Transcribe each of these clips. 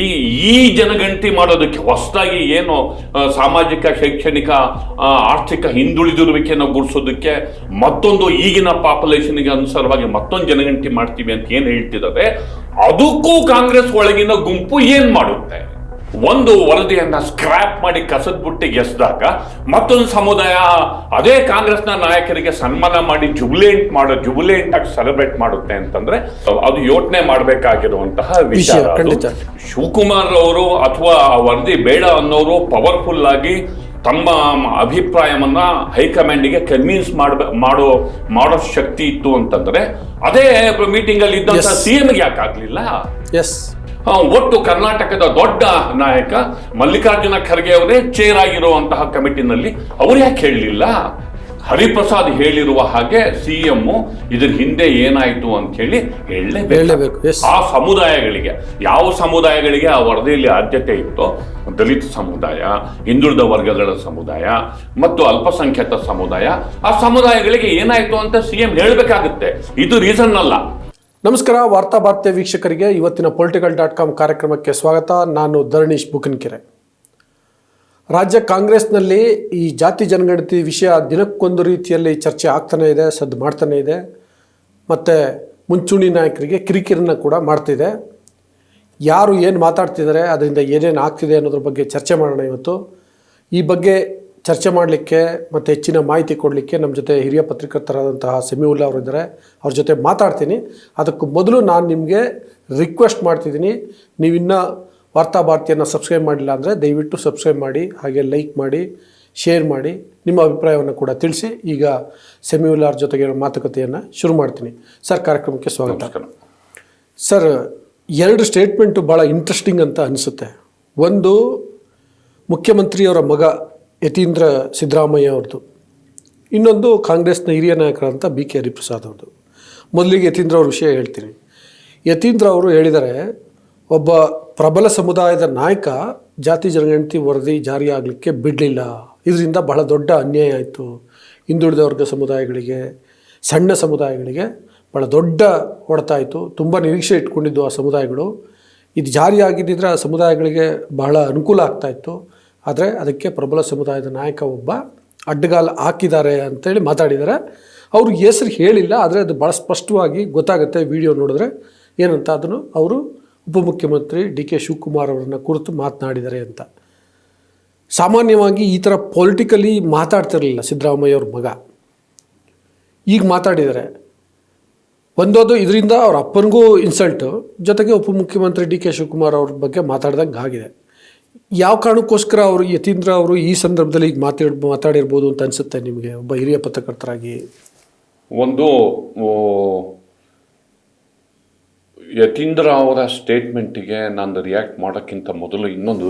ಈ ಈ ಜನಗಣತಿ ಮಾಡೋದಕ್ಕೆ ಹೊಸದಾಗಿ ಏನು ಸಾಮಾಜಿಕ, ಶೈಕ್ಷಣಿಕ ಆರ್ಥಿಕ ಹಿಂದುಳಿದಿರುವಿಕೆಯನ್ನು ಗುಡಿಸೋದಕ್ಕೆ ಮತ್ತೊಂದು ಈಗಿನ ಪಾಪ್ಯುಲೇಷನ್ಗೆ ಅನುಸಾರವಾಗಿ ಮತ್ತೊಂದು ಜನಗಣತಿ ಮಾಡ್ತೀವಿ ಅಂತ ಏನು ಹೇಳ್ತಿದ್ದಾರೆ, ಅದಕ್ಕೂ ಕಾಂಗ್ರೆಸ್ ಒಳಗಿನ ಗುಂಪು ಏನು ಮಾಡುತ್ತೆ? ಒಂದು ವರದಿಯನ್ನ ಸ್ಕ್ರಾಪ್ ಮಾಡಿ ಕಸದ ಬುಟ್ಟಿಗೆ ಎಸ್ದಾಗ ಮತ್ತೊಂದು ಸಮುದಾಯ ಅದೇ ಕಾಂಗ್ರೆಸ್ನ ನಾಯಕರಿಗೆ ಸನ್ಮಾನ ಮಾಡಿ ಜುಬಿಲೆಂಟ್ ಮಾಡೋ ಜುಬಿಲೆಂಟ್ ಆಗಿ ಸೆಲೆಬ್ರೇಟ್ ಮಾಡುತ್ತೆ ಅಂತಂದ್ರೆ ಅದು ಯೋಚನೆ ಮಾಡಬೇಕಾಗಿರುವಂತಹ ವಿಷಯ. ಶಿವಕುಮಾರ್ ಅವರು ಅಥವಾ ಆ ವರದಿ ಬೇಡ ಅನ್ನೋರು ಪವರ್ಫುಲ್ ಆಗಿ ತಮ್ಮ ಅಭಿಪ್ರಾಯವನ್ನ ಹೈಕಮಾಂಡಿಗೆ ಕನ್ವಿನ್ಸ್ ಮಾಡ ಮಾಡೋ ಮಾಡೋ ಶಕ್ತಿ ಇತ್ತು ಅಂತಂದ್ರೆ ಅದೇ ಮೀಟಿಂಗ್ ಅಲ್ಲಿ ಇದ್ದಂತ ಸಿಎಂ ಯಾಕೆ ಆಗ್ಲಿಲ್ಲ ಎಸ್ ಒಟ್ಟು ಕರ್ನಾಟಕದ ದೊಡ್ಡ ನಾಯಕ ಮಲ್ಲಿಕಾರ್ಜುನ ಖರ್ಗೆ ಅವರೇ ಚೇರ್ ಆಗಿರುವಂತಹ ಕಮಿಟಿನಲ್ಲಿ. ಅವರು ಯಾಕೆ ಹೇಳಲಿಲ್ಲ? ಹರಿಪ್ರಸಾದ್ ಹೇಳಿರುವ ಹಾಗೆ ಸಿ ಎಂ ಇದ್ರ ಹಿಂದೆ ಏನಾಯ್ತು ಅಂತ ಹೇಳಿ ಹೇಳಲೇಬೇಕು. ಆ ಸಮುದಾಯಗಳಿಗೆ ಯಾವ ಸಮುದಾಯಗಳಿಗೆ ಆ ವರದಿಯಲ್ಲಿ ಆದ್ಯತೆ ಇತ್ತು ದಲಿತ ಸಮುದಾಯ ಹಿಂದುಳಿದ ವರ್ಗಗಳ ಸಮುದಾಯ ಮತ್ತು ಅಲ್ಪಸಂಖ್ಯಾತ ಸಮುದಾಯ ಆ ಸಮುದಾಯಗಳಿಗೆ ಏನಾಯ್ತು ಅಂತ ಸಿ ಎಂ ಹೇಳಬೇಕಾಗುತ್ತೆ. ಇದು ರೀಸನ್ ಅಲ್ಲ. ನಮಸ್ಕಾರ, ವಾರ್ತಾ ವೀಕ್ಷಕರಿಗೆ. ಇವತ್ತಿನ ಪೊಲಿಟಿಕಲ್ ಡಾಟ್ ಕಾಮ್ ಕಾರ್ಯಕ್ರಮಕ್ಕೆ ಸ್ವಾಗತ. ನಾನು ಧರಣೀಶ್ ಬುಕನ್ಕೆರೆ. ರಾಜ್ಯ ಕಾಂಗ್ರೆಸ್ನಲ್ಲಿ ಈ ಜಾತಿ ಜನಗಣತಿ ವಿಷಯ ದಿನಕ್ಕೊಂದು ರೀತಿಯಲ್ಲಿ ಚರ್ಚೆ ಆಗ್ತಾನೆ ಇದೆ, ಸದ್ದು ಮಾಡ್ತಾನೆ ಇದೆ. ಮತ್ತು ಮುಂಚೂಣಿ ನಾಯಕರಿಗೆ ಕಿರಿಕಿರಿನ ಕೂಡ ಮಾಡ್ತಿದೆ. ಯಾರು ಏನು ಮಾತಾಡ್ತಿದ್ದಾರೆ, ಅದರಿಂದ ಏನೇನು ಆಗ್ತಿದೆ ಅನ್ನೋದ್ರ ಬಗ್ಗೆ ಚರ್ಚೆ ಮಾಡೋಣ ಇವತ್ತು. ಈ ಬಗ್ಗೆ ಚರ್ಚೆ ಮಾಡಲಿಕ್ಕೆ ಮತ್ತು ಹೆಚ್ಚಿನ ಮಾಹಿತಿ ಕೊಡಲಿಕ್ಕೆ ನಮ್ಮ ಜೊತೆ ಹಿರಿಯ ಪತ್ರಕರ್ತರಾದಂತಹ ಸೆಮಿವುಲ್ಲಾ ಅವರಿದ್ದಾರೆ ಅವ್ರ ಜೊತೆ ಮಾತಾಡ್ತೀನಿ. ಅದಕ್ಕೂ ಮೊದಲು ನಾನು ನಿಮಗೆ ರಿಕ್ವೆಸ್ಟ್ ಮಾಡ್ತಿದ್ದೀನಿ. ನೀವಿನ್ನೂ ವಾರ್ತಾ ಭಾರತಿಯನ್ನು ಸಬ್ಸ್ಕ್ರೈಬ್ ಮಾಡಿಲ್ಲ ಅಂದರೆ ದಯವಿಟ್ಟು ಸಬ್ಸ್ಕ್ರೈಬ್ ಮಾಡಿ ಹಾಗೆ ಲೈಕ್ ಮಾಡಿ ಶೇರ್ ಮಾಡಿ ನಿಮ್ಮ ಅಭಿಪ್ರಾಯವನ್ನು ಕೂಡ ತಿಳಿಸಿ. ಈಗ ಸೆಮಿವುಲ್ಲಾ ಅವ್ರ ಜೊತೆಗೆ ಮಾತುಕತೆಯನ್ನು ಶುರು ಮಾಡ್ತೀನಿ. ಸರ್ ಕಾರ್ಯಕ್ರಮಕ್ಕೆ ಸ್ವಾಗತ. ಸರ್ ಎರಡು ಸ್ಟೇಟ್ಮೆಂಟು ಭಾಳ ಇಂಟ್ರೆಸ್ಟಿಂಗ್ ಅಂತ ಅನಿಸುತ್ತೆ. ಒಂದು ಮುಖ್ಯಮಂತ್ರಿಯವರ ಮಗ ಯತೀಂದ್ರ ಸಿದ್ದರಾಮಯ್ಯ ಅವ್ರದ್ದು. ಇನ್ನೊಂದು ಕಾಂಗ್ರೆಸ್ನ ಹಿರಿಯ ನಾಯಕರಂತ ಬಿ ಕೆ ಹರಿಪ್ರಸಾದ್ ಅವ್ರದ್ದು. ಮೊದಲಿಗೆ ಯತೀಂದ್ರ ಅವ್ರ ವಿಷಯ ಹೇಳ್ತೀನಿ. ಯತೀಂದ್ರ ಅವರು ಹೇಳಿದ್ದಾರೆ ಒಬ್ಬ ಪ್ರಬಲ ಸಮುದಾಯದ ನಾಯಕ ಜಾತಿ ಜನಗಣತಿ ವರದಿ ಜಾರಿಯಾಗಲಿಕ್ಕೆ ಬಿಡಲಿಲ್ಲ. ಇದರಿಂದ ಬಹಳ ದೊಡ್ಡ ಅನ್ಯಾಯ ಆಯಿತು. ಹಿಂದುಳಿದ ವರ್ಗ ಸಮುದಾಯಗಳಿಗೆ, ಸಣ್ಣ ಸಮುದಾಯಗಳಿಗೆ ಭಾಳ ದೊಡ್ಡ ಹೊಡೆತಾಯಿತು. ತುಂಬ ನಿರೀಕ್ಷೆ ಇಟ್ಕೊಂಡಿದ್ದು ಆ ಸಮುದಾಯಗಳು. ಇದು ಜಾರಿಯಾಗಿದ್ದಿದ್ರೆ ಆ ಸಮುದಾಯಗಳಿಗೆ ಬಹಳ ಅನುಕೂಲ ಆಗ್ತಾಯಿತ್ತು ಆದರೆ ಅದಕ್ಕೆ ಪ್ರಬಲ ಸಮುದಾಯದ ನಾಯಕ ಒಬ್ಬ ಅಡ್ಡಗಾಲ ಹಾಕಿದ್ದಾರೆ ಅಂತೇಳಿ ಮಾತಾಡಿದ್ದಾರೆ. ಅವರು ಹೆಸರು ಹೇಳಿಲ್ಲ, ಆದರೆ ಅದು ಭಾಳ ಸ್ಪಷ್ಟವಾಗಿ ಗೊತ್ತಾಗುತ್ತೆ ವಿಡಿಯೋ ನೋಡಿದ್ರೆ. ಏನಂತ ಅದನ್ನು ಅವರು ಉಪಮುಖ್ಯಮಂತ್ರಿ ಡಿ ಕೆ ಶಿವಕುಮಾರ್ ಅವರನ್ನು ಕುರಿತು ಮಾತನಾಡಿದ್ದಾರೆ ಅಂತ. ಸಾಮಾನ್ಯವಾಗಿ ಈ ಥರ ಪೊಲಿಟಿಕಲಿ ಮಾತಾಡ್ತಿರಲಿಲ್ಲ ಸಿದ್ದರಾಮಯ್ಯ ಅವ್ರ ಮಗ. ಈಗ ಮಾತಾಡಿದ್ದಾರೆ. ಒಂದೋದು ಇದರಿಂದ ಅವ್ರ ಅಪ್ಪನಿಗೂ ಇನ್ಸಲ್ಟು ಜೊತೆಗೆ ಉಪಮುಖ್ಯಮಂತ್ರಿ ಡಿ ಕೆ ಶಿವಕುಮಾರ್ ಅವ್ರ ಬಗ್ಗೆ ಮಾತಾಡ್ದಂಗೆ ಆಗಿದೆ. ಯಾವ ಕಾರಣಕ್ಕೋಸ್ಕರ ಅವರು ಯತೀಂದ್ರ ಅವರು ಈ ಸಂದರ್ಭದಲ್ಲಿ ಈಗ ಮಾತಾಡ್ ಮಾತಾಡಿರ್ಬೋದು ಅಂತ ಅನಿಸುತ್ತೆ ನಿಮಗೆ? ಒಬ್ಬ ಹಿರಿಯ ಪತ್ರಕರ್ತರಾಗಿ. ಒಂದು ಯತೀಂದ್ರ ಅವರ ಸ್ಟೇಟ್ಮೆಂಟಿಗೆ ನಾನು ರಿಯಾಕ್ಟ್ ಮಾಡೋಕ್ಕಿಂತ ಮೊದಲು ಇನ್ನೊಂದು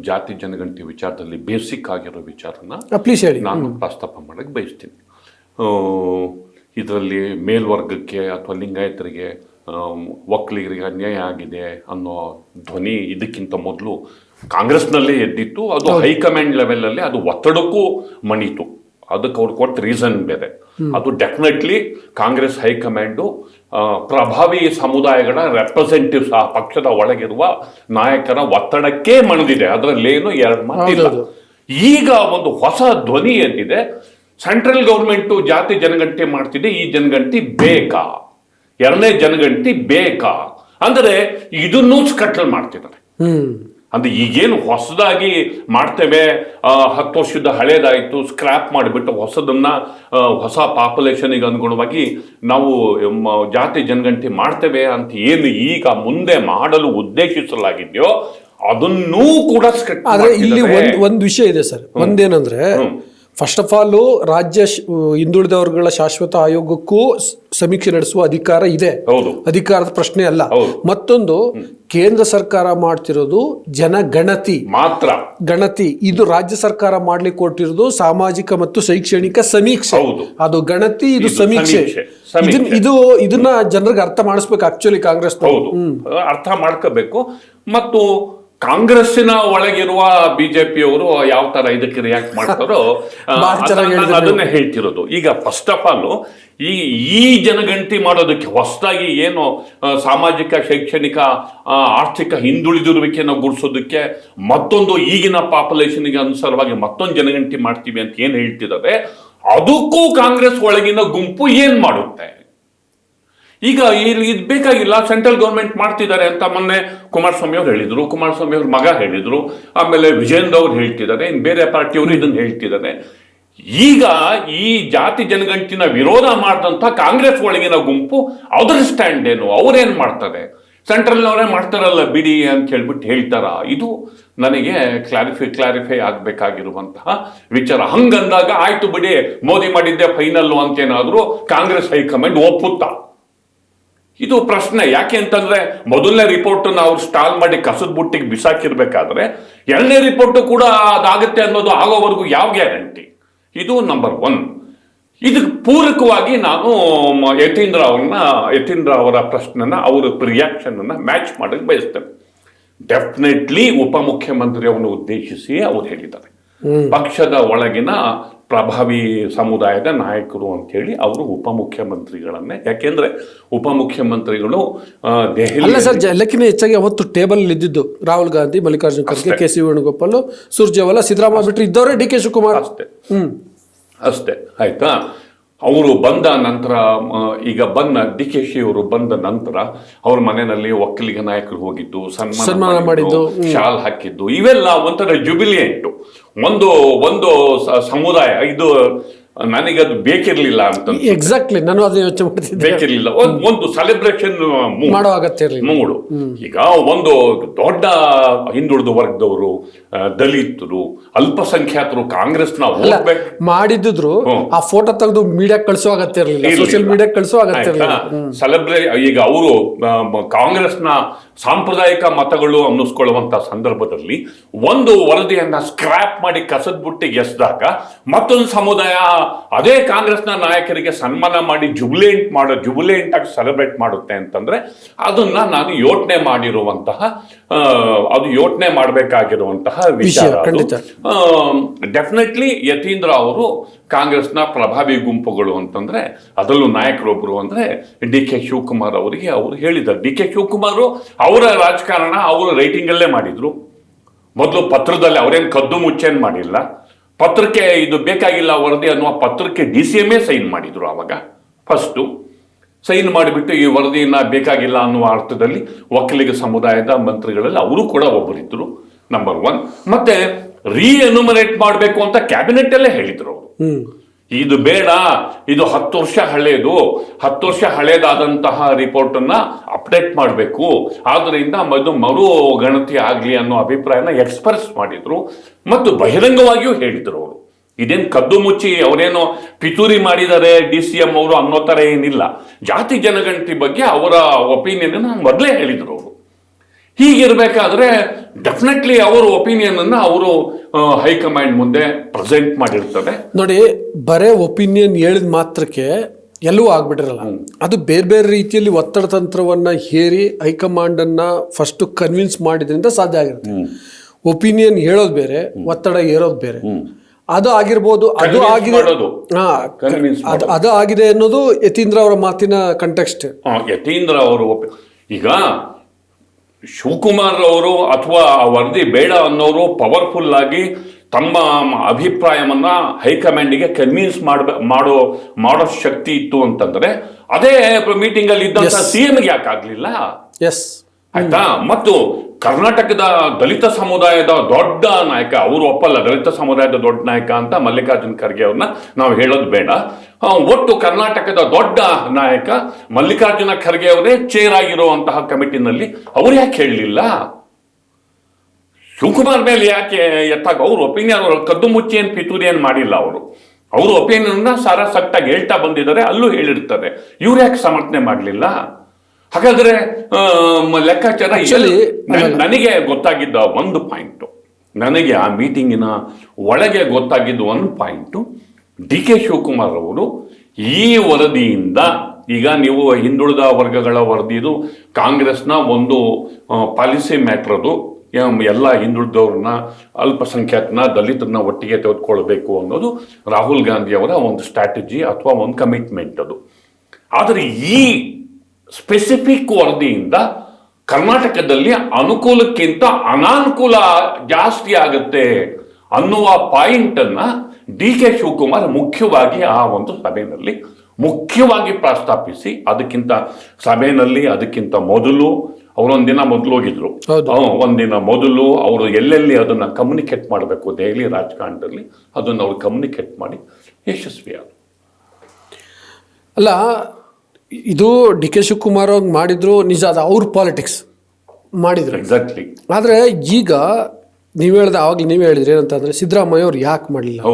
ಜಾತಿ ಜನಗಣತಿ ವಿಚಾರದಲ್ಲಿ ಬೇಸಿಕ್ ಆಗಿರೋ ವಿಚಾರನ ಪ್ಲೀಸ್ ಹೇಳಿ. ನಾನು ಪ್ರಸ್ತಾಪ ಮಾಡೋಕ್ಕೆ ಬಯಸ್ತೀನಿ. ಇದರಲ್ಲಿ ಮೇಲ್ವರ್ಗಕ್ಕೆ ಅಥವಾ ಲಿಂಗಾಯತರಿಗೆ ಒಕ್ಕಲಿಗರಿಗೆ ಅನ್ಯಾಯ ಆಗಿದೆ ಅನ್ನೋ ಧ್ವನಿ ಇದಕ್ಕಿಂತ ಮೊದಲು ಕಾಂಗ್ರೆಸ್ನಲ್ಲೇ ಎದ್ದಿತ್ತು. ಅದು ಹೈಕಮಾಂಡ್ ಲೆವೆಲಲ್ಲಿ ಅದು ಒತ್ತಡಕ್ಕೂ ಮಣಿತು ಅದಕ್ಕೆ ಅವ್ರು ಕೊಟ್ಟ ರೀಸನ್ ಬೇರೆ. ಅದು ಡೆಫಿನೆಟ್ಲಿ ಕಾಂಗ್ರೆಸ್ ಹೈಕಮಾಂಡು ಪ್ರಭಾವಿ ಸಮುದಾಯಗಳ ರೆಪ್ರೆಸೆಂಟೇಟಿವ್ಸ್ ಆ ಪಕ್ಷದ ಒಳಗಿರುವ ನಾಯಕರ ಒತ್ತಡಕ್ಕೆ ಮಣಿದಿದೆ. ಅದರಲ್ಲೇನು ಎರಡು ಮಾತಿಲ್ಲ. ಈಗ ಒಂದು ಹೊಸ ಧ್ವನಿ ಏನಿದೆ? ಸೆಂಟ್ರಲ್ ಗೌರ್ಮೆಂಟು ಜಾತಿ ಜನಗಣತಿ ಮಾಡ್ತಿದೆ. ಈ ಜನಗಂಟಿ ಬೇಕಾ? ಎರಡನೇ ಜನಗಂಟಿ ಬೇಕಾ? ಅಂದರೆ ಇದನ್ನೂ ಸ್ಕಟ್ಲ್ ಮಾಡ್ತಿದ್ದಾರೆ. ಅಂದ್ರೆ ಈಗೇನು ಹೊಸದಾಗಿ ಮಾಡ್ತೇವೆ ಆ, ಹತ್ತು ವರ್ಷದ ಹಳೇದಾಯಿತು ಸ್ಕ್ರ್ಯಾಪ್ ಮಾಡಿಬಿಟ್ಟು ಹೊಸದನ್ನ ಹೊಸ ಪಾಪ್ಯುಲೇಷನ್ಗೆ ಅನುಗುಣವಾಗಿ ನಾವು ಜಾತಿ ಜನಗಂಟಿ ಮಾಡ್ತೇವೆ ಅಂತ ಏನು ಈಗ ಮುಂದೆ ಮಾಡಲು ಉದ್ದೇಶಿಸಲಾಗಿದೆಯೋ ಅದನ್ನೂ ಕೂಡ ಇಲ್ಲಿ ಒಂದು ಒಂದು ವಿಷಯ ಇದೆ ಸರ್. ಒಂದೇನಂದ್ರೆ ಫಸ್ಟ್ ಆಫ್ ಆಲ್ ರಾಜ್ಯ ಹಿಂದುಳಿದವರುಗಳ ಹಿಂದುಳಿದ ವರ್ಗಗಳ ಶಾಶ್ವತ ಆಯೋಗಕ್ಕೂ ಸಮೀಕ್ಷೆ ನಡೆಸುವ ಅಧಿಕಾರ ಇದೆ. ಅಧಿಕಾರದ ಪ್ರಶ್ನೆ ಅಲ್ಲ. ಮತ್ತೊಂದು ಕೇಂದ್ರ ಸರ್ಕಾರ ಮಾಡ್ತಿರೋದು ಜನಗಣತಿ. ಮಾತ್ರ. ಗಣತಿ. ಇದು ರಾಜ್ಯ ಸರ್ಕಾರ ಮಾಡ್ಲಿಕ್ಕೆ ಕೊಟ್ಟಿರೋದು ಸಾಮಾಜಿಕ ಮತ್ತು ಶೈಕ್ಷಣಿಕ ಸಮೀಕ್ಷೆ. ಅದು ಗಣತಿ ಇದು ಸಮೀಕ್ಷೆ. ಇದು ಇದನ್ನ ಜನರಿಗೆ ಅರ್ಥ ಮಾಡಿಸ್ಬೇಕು ಆಕ್ಚುಲಿ ಕಾಂಗ್ರೆಸ್ ಅರ್ಥ ಮಾಡ್ಕೋಬೇಕು. ಮತ್ತು ಕಾಂಗ್ರೆಸ್ಸಿನ ಒಳಗಿರುವ ಬಿಜೆಪಿಯವರು ಯಾವ ತರ ಇದಕ್ಕೆ ರಿಯಾಕ್ಟ್ ಮಾಡ್ತಾರೋ ಅದನ್ನ- ಹೇಳ್ತಿರೋದು. ಈಗ ಫಸ್ಟ್ ಆಫ್ ಆಲ್ ಈ ಈ ಜನಗಣತಿ ಮಾಡೋದಕ್ಕೆ ಹೊಸದಾಗಿ ಏನು ಸಾಮಾಜಿಕ ಶೈಕ್ಷಣಿಕ ಆರ್ಥಿಕ ಹಿಂದುಳಿದಿರುವಿಕೆಯನ್ನು ಗುಡಿಸೋದಕ್ಕೆ ಮತ್ತೊಂದು ಈಗಿನ ಪಾಪ್ಯುಲೇಷನ್ಗೆ ಅನುಸಾರವಾಗಿ ಮತ್ತೊಂದು ಜನಗಣತಿ ಮಾಡ್ತೀವಿ ಅಂತ ಏನು ಹೇಳ್ತಿದ್ದಾರೆ ಅದಕ್ಕೂ ಕಾಂಗ್ರೆಸ್ ಒಳಗಿನ ಗುಂಪು ಏನ್ ಮಾಡುತ್ತೆ? ಈಗ ಇಲ್ಲಿ ಇದು ಬೇಕಾಗಿಲ್ಲ ಸೆಂಟ್ರಲ್ ಗೌರ್ಮೆಂಟ್ ಮಾಡ್ತಿದ್ದಾರೆ ಅಂತ ಮೊನ್ನೆ ಕುಮಾರಸ್ವಾಮಿ ಅವ್ರು ಹೇಳಿದ್ರು. ಕುಮಾರಸ್ವಾಮಿ ಅವ್ರ ಮಗ ಹೇಳಿದ್ರು. ಆಮೇಲೆ ವಿಜೇಂದ್ರ ಅವ್ರು ಹೇಳ್ತಿದ್ದಾರೆ. ಇನ್ನು ಬೇರೆ ಪಾರ್ಟಿಯವರು ಇದನ್ನು ಹೇಳ್ತಿದ್ದಾರೆ. ಈಗ ಈ ಜಾತಿ ಜನಗಂಟಿನ ವಿರೋಧ ಮಾಡಿದಂಥ ಕಾಂಗ್ರೆಸ್ ಒಳಗಿನ ಗುಂಪು ಅದರ ಸ್ಟ್ಯಾಂಡ್ ಏನು? ಅವ್ರೇನ್ ಮಾಡ್ತಾರೆ ಸೆಂಟ್ರಲ್ನವರೇ ಮಾಡ್ತಾರಲ್ಲ ಬಿಡಿ ಅಂತ ಹೇಳ್ಬಿಟ್ಟು ಹೇಳ್ತಾರ? ಇದು ನನಗೆ ಕ್ಲಾರಿಫೈ ಕ್ಲಾರಿಫೈ ಆಗಬೇಕಾಗಿರುವಂತಹ ವಿಚಾರ. ಹಂಗಂದಾಗ ಆಯ್ತು ಬಿಡಿ, ಮೋದಿ ಮಾಡಿದ್ದೆ ಫೈನಲ್ಲು ಅಂತೇನಾದ್ರೂ ಕಾಂಗ್ರೆಸ್ ಹೈಕಮಾಂಡ್ ಒಪ್ಪುತ್ತಾ? ಇದು ಪ್ರಶ್ನೆ. ಯಾಕೆ ಅಂತಂದ್ರೆ ಮೊದಲನೇ ರಿಪೋರ್ಟ್ ಅವ್ರು ಸ್ಟಾಲ್ ಮಾಡಿ ಕಸದ ಬುಟ್ಟಿಗೆ ಬಿಸಾಕಿರ್ಬೇಕಾದ್ರೆ ಎರಡನೇ ರಿಪೋರ್ಟ್ ಕೂಡ ಅದಾಗುತ್ತೆ ಅನ್ನೋದು ಆಗೋವರೆಗೂ ಯಾವ ಗ್ಯಾರಂಟಿ ಇದು ನಂಬರ್ ಒನ್ ಇದಕ್ಕೆ ಪೂರಕವಾಗಿ ನಾನು ಯತೀಂದ್ರ ಅವ್ರನ್ನ ಯತೀಂದ್ರ ಅವರ ಪ್ರಶ್ನೆನ ಅವರ ರಿಯಾಕ್ಷನ್ ಅನ್ನ ಮ್ಯಾಚ್ ಮಾಡಕ್ಕೆ ಬಯಸ್ತೇನೆ. ಡೆಫಿನೆಟ್ಲಿ ಉಪಮುಖ್ಯಮಂತ್ರಿ ಅವನು ಉದ್ದೇಶಿಸಿ ಅವ್ರು ಹೇಳಿದ್ದಾರೆ. ಪಕ್ಷದ ಒಳಗಿನ ಪ್ರಭಾವಿ ಸಮುದಾಯದ ನಾಯಕರು ಅಂತೇಳಿ ಅವರು ಉಪಮುಖ್ಯಮಂತ್ರಿಗಳನ್ನೇ ಯಾಕೆಂದ್ರೆ ಉಪಮುಖ್ಯಮಂತ್ರಿಗಳು ದೆಹಲಿ ಅಲ್ಲ ಸರ್ ಎಲ್ಲಕ್ಕಿಂತ ಹೆಚ್ಚಾಗಿ ಅವತ್ತು ಟೇಬಲ್ ಇದ್ದಿದ್ದು ರಾಹುಲ್ ಗಾಂಧಿ ಮಲ್ಲಿಕಾರ್ಜುನ ಖರ್ಗೆ ಕೆ ಸಿ ವೇಣುಗೋಪಾಲ್ ಸುರ್ಜೇವಾಲಾ ಸಿದ್ದರಾಮಯ್ಯ ಬಿಟ್ಟರೆ ಇದ್ದವರೇ ಡಿ ಕೆ ಶಿವಕುಮಾರ್. ಅಷ್ಟೇ. ಹ್ಮ್. ಅಷ್ಟೇ. ಆಯ್ತಾ? ಅವರು ಬಂದ ನಂತರ ಈಗ ಬಂದ ಡಿ ಕೆ ಶಿ ಅವರು ಬಂದ ನಂತರ ಅವ್ರ ಮನೆಯಲ್ಲಿ ಒಕ್ಕಲಿಗ ನಾಯಕರು ಹೋಗಿದ್ದು ಸನ್ಮಾನ ಮಾಡಿದ್ದು, ಶಾಲ್ ಹಾಕಿದ್ದು ಇವೆಲ್ಲ ಒಂಥರ ಜುಬಿಲಿಯಂಟು ಒಂದು ಒಂದು ಸಮುದಾಯ ಇದು ನನಗದು ಬೇಕಿರ್ಲಿಲ್ಲ ಅಂತ ಎಕ್ಸಾಕ್ಟ್ಲಿ ನಾನು ಅದನ್ನ ಯೋಚನೆ ಮಾಡ್ತಿದ್ದೆ. ಬೇಕಿರ್ಲಿಲ್ಲ. ಒಂದ್- ಒಂದು ಸೆಲೆಬ್ರೇಷನ್ ಮಾಡೋ. ಅಗತ್ಯ ಮೂಡು. ಈಗ ಒಂದು ದೊಡ್ಡ ಹಿಂದುಳಿದ ವರ್ಗದವರು ದಲಿತರು ಅಲ್ಪಸಂಖ್ಯಾತರು ಕಾಂಗ್ರೆಸ್ನ ಮಾಡಿದ್ರು ಆ ಫೋಟೋ ತೆಗೆದು ಮೀಡಿಯಾ ಕಳಿಸೋ ಅಗತ್ಯ ಇರಲಿಲ್ಲ. ಸೋಷಿಯಲ್ ಮೀಡಿಯಾ ಕಳಿಸೋ ಅಗತ್ಯ ಇರಲಿಲ್ಲ ಸೆಲೆಬ್ರೇ ಈಗ ಅವರು ಕಾಂಗ್ರೆಸ್ನ ಸಾಂಪ್ರದಾಯಿಕ ಮತಗಳು ಅನ್ನಿಸ್ಕೊಳ್ಳುವಂತ ಸಂದರ್ಭದಲ್ಲಿ ಒಂದು ವರದಿಯನ್ನ ಸ್ಕ್ರಾಪ್ ಮಾಡಿ ಕಸದ ಬುಟ್ಟಿಗೆ ಎಸ್ದಾಗ ಮತ್ತೊಂದು ಸಮುದಾಯ ಅದೇ ಕಾಂಗ್ರೆಸ್ನ ನಾಯಕರಿಗೆ ಸನ್ಮಾನ ಮಾಡಿ ಜುಬ್ಲೇಂಟ್ ಮಾಡೋ ಜುಬ್ಲೇಂಟ್ ಆಗಿ ಸೆಲೆಬ್ರೇಟ್ ಮಾಡುತ್ತೆ ಅಂತಂದ್ರೆ ಅದನ್ನ ನಾನು ಯೋಚನೆ ಮಾಡಿರುವಂತಹ ಅದು ಯೋಚನೆ ಮಾಡಬೇಕಾಗಿರುವಂತಹ ವಿಚಾರ. ಡೆಫಿನೆಟ್ಲಿ ಯತೀಂದ್ರ ಅವರು ಕಾಂಗ್ರೆಸ್ನ ಪ್ರಭಾವಿ ಗುಂಪುಗಳು ಅಂತಂದ್ರೆ ಅದರಲ್ಲೂ ನಾಯಕರೊಬ್ಬರು ಅಂದ್ರೆ ಡಿ ಕೆ ಶಿವಕುಮಾರ್ ಅವರಿಗೆ ಅವರು ಹೇಳಿದ್ದಾರೆ. ಡಿ ಕೆ ಶಿವಕುಮಾರ್ ಅವರ ರಾಜಕಾರಣ ಅವರು ರೈಟಿಂಗಲ್ಲೇ ಮಾಡಿದ್ರು. ಮೊದಲು ಪತ್ರದಲ್ಲಿ ಅವರೇನು ಕದ್ದು ಮುಚ್ಚೇನ್ ಮಾಡಿಲ್ಲ. ಪತ್ರಕ್ಕೆ ಇದು ಬೇಕಾಗಿಲ್ಲ ವರದಿ ಅನ್ನುವ ಪತ್ರಕ್ಕೆ ಡಿ ಸಿ ಎಮ್ಮೇ ಸೈನ್ ಮಾಡಿದ್ರು ಆವಾಗ. ಫಸ್ಟು ಸೈನ್ ಮಾಡಿಬಿಟ್ಟು ಈ ವರದಿಯನ್ನು ಬೇಕಾಗಿಲ್ಲ ಅನ್ನುವ ಅರ್ಥದಲ್ಲಿ ಒಕ್ಕಲಿಗ ಸಮುದಾಯದ ಮಂತ್ರಿಗಳಲ್ಲಿ ಅವರು ಕೂಡ ಒಬ್ಬರಿದ್ದರು ನಂಬರ್ ಒನ್ ಮತ್ತೆ ರೀ ಅನುಮರೇಟ್ ಮಾಡಬೇಕು ಅಂತ ಕ್ಯಾಬಿನೆಟ್ ಅಲ್ಲೇ ಹೇಳಿದ್ರು ಇದು ಬೇಡ, ಇದು ಹತ್ತು ವರ್ಷ ಹಳೇದು. ಹತ್ತು ವರ್ಷ ಹಳೇದಾದಂತಹ ರಿಪೋರ್ಟ್ ಅನ್ನ ಅಪ್ಡೇಟ್ ಮಾಡಬೇಕು. ಆದ್ದರಿಂದ ಮದು ಮರು ಗಣತಿ ಆಗ್ಲಿ ಅನ್ನೋ ಅಭಿಪ್ರಾಯನ ಎಕ್ಸ್ಪ್ರೆಸ್ ಮಾಡಿದ್ರು. ಮತ್ತು ಬಹಿರಂಗವಾಗಿಯೂ ಹೇಳಿದ್ರು ಅವರು. ಇದೇನು ಕದ್ದು ಮುಚ್ಚಿ ಅವರೇನೋ ಪಿತೂರಿ ಮಾಡಿದ್ದಾರೆ ಡಿ ಸಿ ಎಂ ಅವರು ಅನ್ನೋ ಥರ ಏನಿಲ್ಲ. ಜಾತಿ ಜನಗಣತಿ ಬಗ್ಗೆ ಅವರ ಒಪಿನಿಯನ್ ಮೊದಲೇ ಹೇಳಿದ್ರು ಅವರು. ಹೀಗಿರ್ಬೇಕಾದ್ರೆ ಡೆಫಿನೆಟ್ಲಿ ಅವರು ಒಪಿನಿಯನ್ ಅನ್ನ ಅವರು ಹೈಕಮಾಂಡ್ ಮುಂದೆ ಪ್ರೆಸೆಂಟ್ ಮಾಡಿರ್ತಾರೆ ನೋಡಿ ಬರೇ ಒಪಿನಿಯನ್ ಹೇಳಿದ ಮಾತ್ರಕ್ಕೆ ಎಲ್ಲವೂ ಆಗ್ಬಿಟ್ಟಿರಲ್ಲ. ಅದು ಬೇರೆ ಬೇರೆ ರೀತಿಯಲ್ಲಿ ಒತ್ತಡ ತಂತ್ರವನ್ನ ಹೇರಿ ಹೈಕಮಾಂಡ್ ಅನ್ನ ಫಸ್ಟ್ ಕನ್ವಿನ್ಸ್ ಮಾಡಿದ್ರಿಂದ ಸಾಧ್ಯ ಆಗಿರುತ್ತೆ. ಒಪಿನಿಯನ್ ಹೇಳೋದು ಬೇರೆ ಒತ್ತಡ ಏರೋದು ಬೇರೆ. ಅದು ಆಗಿರ್ಬೋದು ಅದು ಆಗಿದೆ ಅದು ಆಗಿದೆ ಅನ್ನೋದು ಯತೀಂದ್ರ ಅವರ ಮಾತಿನ ಕಂಟೆಕ್ಸ್ಟ್ ಯತೀಂದ್ರ ಅವರು ಈಗ ಶಿವಕುಮಾರ್ ಅವರು ಅಥವಾ ಆ ವರದಿ ಬೇಡ ಅನ್ನೋರು ಪವರ್ಫುಲ್ ಆಗಿ ತಮ್ಮ ಅಭಿಪ್ರಾಯವನ್ನ ಹೈಕಮಾಂಡಿಗೆ ಕನ್ವಿನ್ಸ್ ಮಾಡ ಮಾಡೋ ಮಾಡೋ ಶಕ್ತಿ ಇತ್ತು ಅಂತಂದ್ರೆ ಅದೇ ಮೀಟಿಂಗ್ ಅಲ್ಲಿ ಇದ್ದಂತ ಸಿಎಂ ಸಿ ಗೆ ಯಾಕೆ ಆಗ್ಲಿಲ್ಲ ಎಸ್ ಆಯ್ತಾ? ಮತ್ತು ಕರ್ನಾಟಕದ ದಲಿತ ಸಮುದಾಯದ ದೊಡ್ಡ ನಾಯಕ, ಅವರು ಒಪ್ಪಲ್ಲ, ದಲಿತ ಸಮುದಾಯದ ದೊಡ್ಡ ನಾಯಕ ಅಂತ ಮಲ್ಲಿಕಾರ್ಜುನ್ ಖರ್ಗೆ ಅವ್ರನ್ನ ನಾವು ಹೇಳೋದು ಬೇಡ. ಒಟ್ಟು ಕರ್ನಾಟಕದ ದೊಡ್ಡ ನಾಯಕ ಮಲ್ಲಿಕಾರ್ಜುನ ಖರ್ಗೆ ಅವರೇ ಚೇರ್ ಆಗಿರುವಂತಹ ಕಮಿಟಿನಲ್ಲಿ. ಅವ್ರು ಯಾಕೆ ಹೇಳಲಿಲ್ಲ? ಶಿವಕುಮಾರ್ ಮೇಲೆ ಯಾಕೆ ಎತ್ತಾಗ? ಅವ್ರ ಒಪಿನಿಯನ್ ಕದ್ದು ಮುಚ್ಚಿ ಏನ್ ಪಿತೂರಿ ಏನ್ ಮಾಡಿಲ್ಲ ಅವರು. ಅವ್ರ ಒಪಿನಿಯನ್ ಸಾರಾಸಟ್ಟಾಗಿ ಹೇಳ್ತಾ ಬಂದಿದ್ದಾರೆ, ಅಲ್ಲೂ ಹೇಳಿರ್ತಾರೆ ಇವ್ರು ಯಾಕೆ ಸಮರ್ಥನೆ ಮಾಡಲಿಲ್ಲ? ಹಾಗಾದ್ರೆ ಲೆಕ್ಕಾಚಾರ ನನಗೆ ಗೊತ್ತಾಗಿದ್ದ ಒಂದು ಪಾಯಿಂಟು. ನನಗೆ ಆ ಮೀಟಿಂಗಿನ ಒಳಗೆ ಗೊತ್ತಾಗಿದ್ದ ಒಂದು ಪಾಯಿಂಟು. ಡಿ ಕೆ ಶಿವಕುಮಾರ್ ಅವರು ಈ ವರದಿಯಿಂದ ಈಗ ನೀವು ಹಿಂದುಳಿದ ವರ್ಗಗಳ ವರದಿದು ಕಾಂಗ್ರೆಸ್ನ ಒಂದು ಪಾಲಿಸಿ ಮ್ಯಾಟ್ರದು ಅದು ಎಲ್ಲ ಹಿಂದುಳಿದವ್ರನ್ನ ಅಲ್ಪಸಂಖ್ಯಾತನ ದಲಿತರನ್ನ ಒಟ್ಟಿಗೆ ತೆಗೆದುಕೊಳ್ಬೇಕು ಅನ್ನೋದು ರಾಹುಲ್ ಗಾಂಧಿ ಅವರ ಒಂದು ಸ್ಟ್ರಾಟಜಿ ಅಥವಾ ಒಂದು ಕಮಿಟ್ಮೆಂಟ್ ಅದು. ಆದರೆ ಈ ಸ್ಪೆಸಿಫಿಕ್ ವರದಿಯಿಂದ ಕರ್ನಾಟಕದಲ್ಲಿ ಅನುಕೂಲಕ್ಕಿಂತ ಅನಾನುಕೂಲ ಜಾಸ್ತಿ ಆಗುತ್ತೆ ಅನ್ನುವ ಪಾಯಿಂಟ್ ಅನ್ನ ಡಿ ಕೆ ಶಿವಕುಮಾರ್ ಮುಖ್ಯವಾಗಿ ಆ ಒಂದು ಸಭೆಯಲ್ಲಿ ಮುಖ್ಯವಾಗಿ ಪ್ರಸ್ತಾಪಿಸಿ ಅದಕ್ಕಿಂತ ಸಭೆಯಲ್ಲಿ ಅದಕ್ಕಿಂತ ಮೊದಲು ಅವರೊಂದಿನ ಮೊದಲು ಹೋಗಿದ್ರು. ಒಂದಿನ ಮೊದಲು ಅವರು ಎಲ್ಲೆಲ್ಲಿ ಅದನ್ನ ಕಮ್ಯುನಿಕೇಟ್ ಮಾಡಬೇಕು ದೆಹಲಿ ರಾಜಕಾರಣದಲ್ಲಿ ಅದನ್ನು ಅವರು ಕಮ್ಯುನಿಕೇಟ್ ಮಾಡಿ ಯಶಸ್ವಿಯಾದರು. ಅಲ್ಲ ಇದು ಡಿ ಕೆ ಶಿವಕುಮಾರ್ ಅವ್ರು ಮಾಡಿದ್ರು ನಿಜ ಅದು ಅವ್ರ ಪಾಲಿಟಿಕ್ಸ್ ಮಾಡಿದ್ರು. ಎಕ್ಸಾಕ್ಟ್ಲಿ ಆದರೆ ಈಗ ನೀವು ಹೇಳಿದ ಆವಾಗಲೇ ನೀವೇ ಹೇಳಿದ್ರಿ ಏನಂತಂದರೆ ಸಿದ್ದರಾಮಯ್ಯ ಅವ್ರು ಯಾಕೆ ಮಾಡಲಿಲ್ಲ